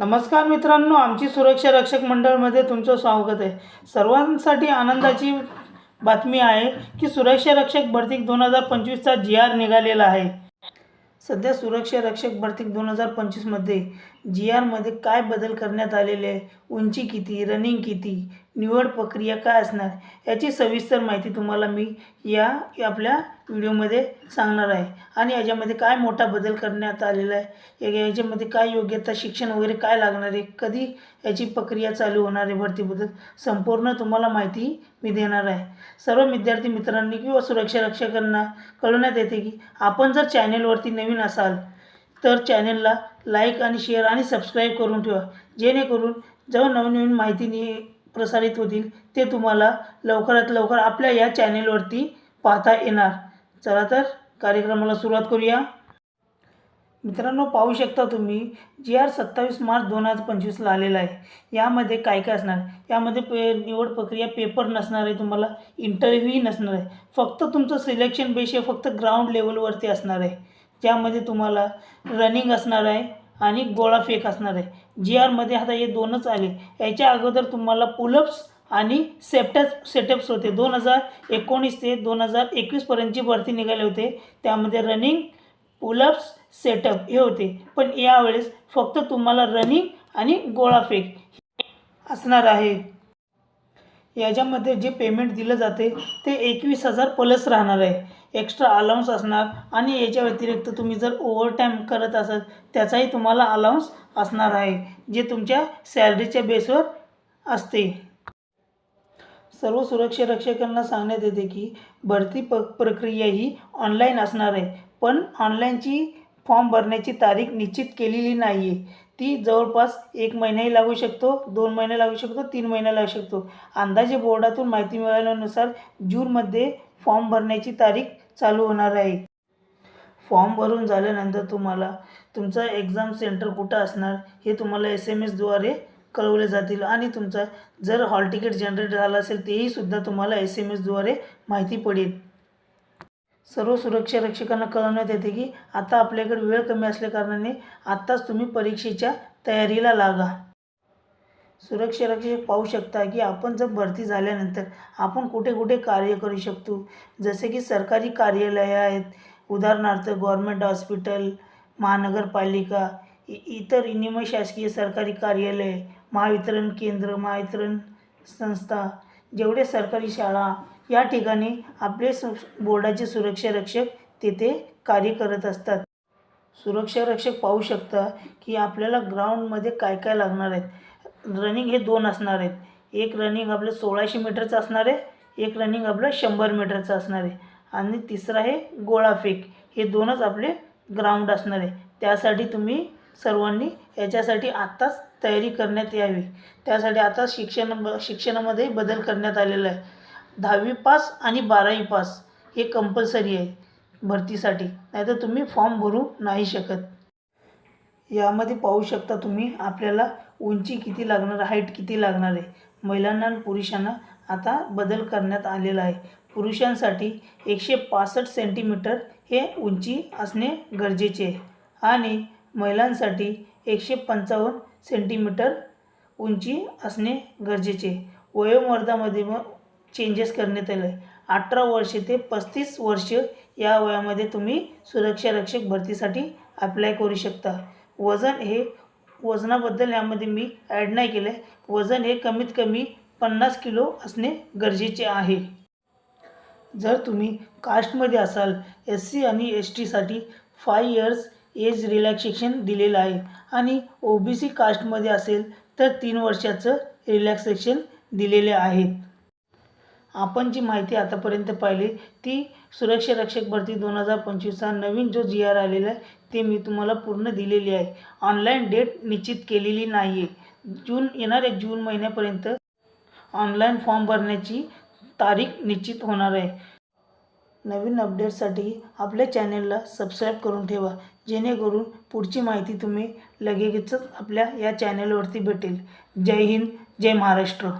नमस्कार मित्रांनो आमची सुरक्षा रक्षक मंडळमध्ये तुमचं स्वागत आहे. सर्वांसाठी आनंदाची बातमी आहे की सुरक्षा रक्षक भरती दोन हजार पंचवीसचा जी आर निघालेला आहे. सध्या सुरक्षा रक्षक भरती दोन हजार पंचवीसमध्ये जी आरमध्ये काय बदल करण्यात आलेले आहे? उंची किती रनिंग किती निवड प्रक्रिया काय असणार याची सविस्तर माहिती तुम्हाला मी या आपल्या व्हिडिओमध्ये सांगणार आहे. आणि याच्यामध्ये काय मोठा बदल करण्यात आलेला आहे? या- याच्यामध्ये काय योग्यता शिक्षण वगैरे काय लागणार आहे? कधी याची प्रक्रिया चालू होणार आहे भरतीबद्दल? संपूर्ण तुम्हाला माहिती मी देणार आहे. सर्व विद्यार्थी मित्रांनी किंवा सुरक्षा रक्षकांना कळवण्यात येते की आपण जर चॅनेलवरती नवीन असाल तर चॅनेलला लाईक आणि शेअर आणि सबस्क्राईब करून ठेवा. जेणेकरून जेव्हा नवनवीन माहिती प्रसारित होतील ते तुम्हाला लवकरात लवकर आपल्या या चॅनेलवरती पाहता येणार. चला तर कार्यक्रमाला सुरुवात करूया. मित्रांनो पाहू शकता तुम्ही जी आर सत्तावीस मार्च दोन हजार पंचवीसला आलेला आहे. यामध्ये काय काय असणार? यामध्ये पे निवड प्रक्रिया पेपर नसणार आहे तुम्हाला इंटरव्ह्यूही नसणार आहे. फक्त तुमचं सिलेक्शन बेस हे फक्त ग्राउंड लेवलवरती असणार आहे. ज्यामध्ये तुम्हाला रनिंग असणार आहे आणि गोळा फेक असणार आहे. जी आरमध्ये आता हे दोनच आले. याच्या अगोदर तुम्हाला पुलअप्स आणि सेप्टप सेटअप्स होते. दोन हजार एकोणीस ते दोन हजार एकवीसपर्यंतची भरती निघाले होते. त्यामध्ये रनिंग पुलअप्स सेटअप हे होते. पण यावेळेस फक्त तुम्हाला रनिंग आणि गोळा फेक असणार आहे. याच्यामध्ये जे पेमेंट दिलं जाते ते एकवीस हजार प्लस राहणार आहे. एक्स्ट्रा अलाउन्स असणार आणि याच्या व्यतिरिक्त तुम्ही जर ओव्हरटाईम करत असाल त्याचाही तुम्हाला अलाउन्स असणार आहे जे तुमच्या सॅलरीच्या बेसवर असते. सर्व सुरक्षा रक्षकांना सांगण्यात येते की भरती प प्रक्रिया ही ऑनलाईन असणार आहे. पण ऑनलाईनची फॉर्म भरण्याची तारीख निश्चित केलेली नाही आहे ती जवळपास एक महिनाही लागू शकतो दोन महिने लागू शकतो तीन महिने लागू शकतो. अंदाजे बोर्डातून माहिती मिळाल्यानुसार जूनमध्ये फॉर्म भरण्याची तारीख चालू होणार आहे. फॉर्म भरून झाल्यानंतर तुम्हाला तुमचं एक्झाम सेंटर कुठं असणार हे तुम्हाला एस एम एसद्वारे कळवले जातील आणि तुमचा जर हॉल तिकीट जनरेट झालं असेल तेही सुद्धा तुम्हाला एस एम एसद्वारे माहिती पडेल. सर्व सुरक्षा रक्षकांना कळवण्यात येते की आता आपल्याकडे वेळ कमी असल्याकारणाने आत्ताच तुम्ही परीक्षेच्या तयारीला लागा. सुरक्षा रक्षक पाहू शकता की आपण जर भरती झाल्यानंतर आपण कुठे कुठे कार्य करू शकतो. जसे की सरकारी कार्यालये आहेत. उदाहरणार्थ गव्हर्मेंट हॉस्पिटल महानगरपालिका इ इतर निम शासकीय सरकारी कार्यालय महावितरण केंद्र महावितरण संस्था जेवढे सरकारी शाळा या ठिकाणी आपले सु बोर्डाचे सुरक्षा रक्षक तेथे कार्य करत असतात. सुरक्षा रक्षक पाहू शकता की आपल्याला ग्राउंडमध्ये काय काय लागणार आहेत. रनिंग हे दोन असणार आहेत. एक रनिंग आपलं सोळाशे मीटरचं असणार आहे. एक रनिंग आपलं शंभर मीटरचं असणार आहे. आणि तिसरा आहे गोळाफेक हे दोनच आपले ग्राउंड असणार आहे. त्यासाठी तुम्ही सर्वांनी याच्यासाठी आत्ताच तयारी करण्यात यावी. त्यासाठी आता शिक्षण शिक्षणामध्ये बदल करण्यात आलेला आहे. दहावी पास आणि बारावी पास हे कंपल्सरी आहे भरतीसाठी. नाहीतर तुम्ही फॉर्म भरू नाही शकत. यामध्ये पाहू शकता तुम्ही आपल्याला उंची किती लागणार हाईट किती लागणार आहे. महिलांना आणि पुरुषांना आता बदल करण्यात आलेला आहे. पुरुषांसाठी एकशे पासष्ट सेंटीमीटर हे उंची असणे गरजेचे आहे. आणि महिलांसाठी एकशे पंचावन्न सेंटीमीटर उंची असणे गरजेचे आहे. वयोमर्दामध्ये मग चेंजेस करण्यात आले. आहे अठरा वर्ष ते पस्तीस वर्ष या वयामध्ये तुम्ही सुरक्षा रक्षक भरतीसाठी अप्लाय करू शकता. वजन हे वजनाबद्दल यामध्ये मी ॲड नाही केलं आहे वजन हे कमीत कमी पन्नास किलो असणे गरजेचे आहे. जर तुम्ही कास्टमध्ये असाल एस सी आणि एस टीसाठी फाय इयर्स एज रिलॅक्सेशन दिलेलं आहे आणि ओ बी सी कास्टमध्ये असेल तर तीन वर्षाचं रिलॅक्सेशन दिलेले आहेत. आपण जी माहिती आतापर्यंत पाहिली ती सुरक्षा रक्षक भरती दोन हजार पंचवीसचा नवीन जो जी आर आलेला आहे ते मी तुम्हाला पूर्ण दिलेली आहे. ऑनलाईन डेट निश्चित केलेली नाही आहे जून येणाऱ्या जून महिन्यापर्यंत ऑनलाईन फॉर्म भरण्याची तारीख निश्चित होणार आहे. नवीन अपडेटसाठी आपल्या चॅनेलला सबस्क्राईब करून ठेवा जेणेकरून पुढची माहिती तुम्ही लगेचच आपल्या या चॅनेलवरती भेटेल. जय हिंद जय महाराष्ट्र.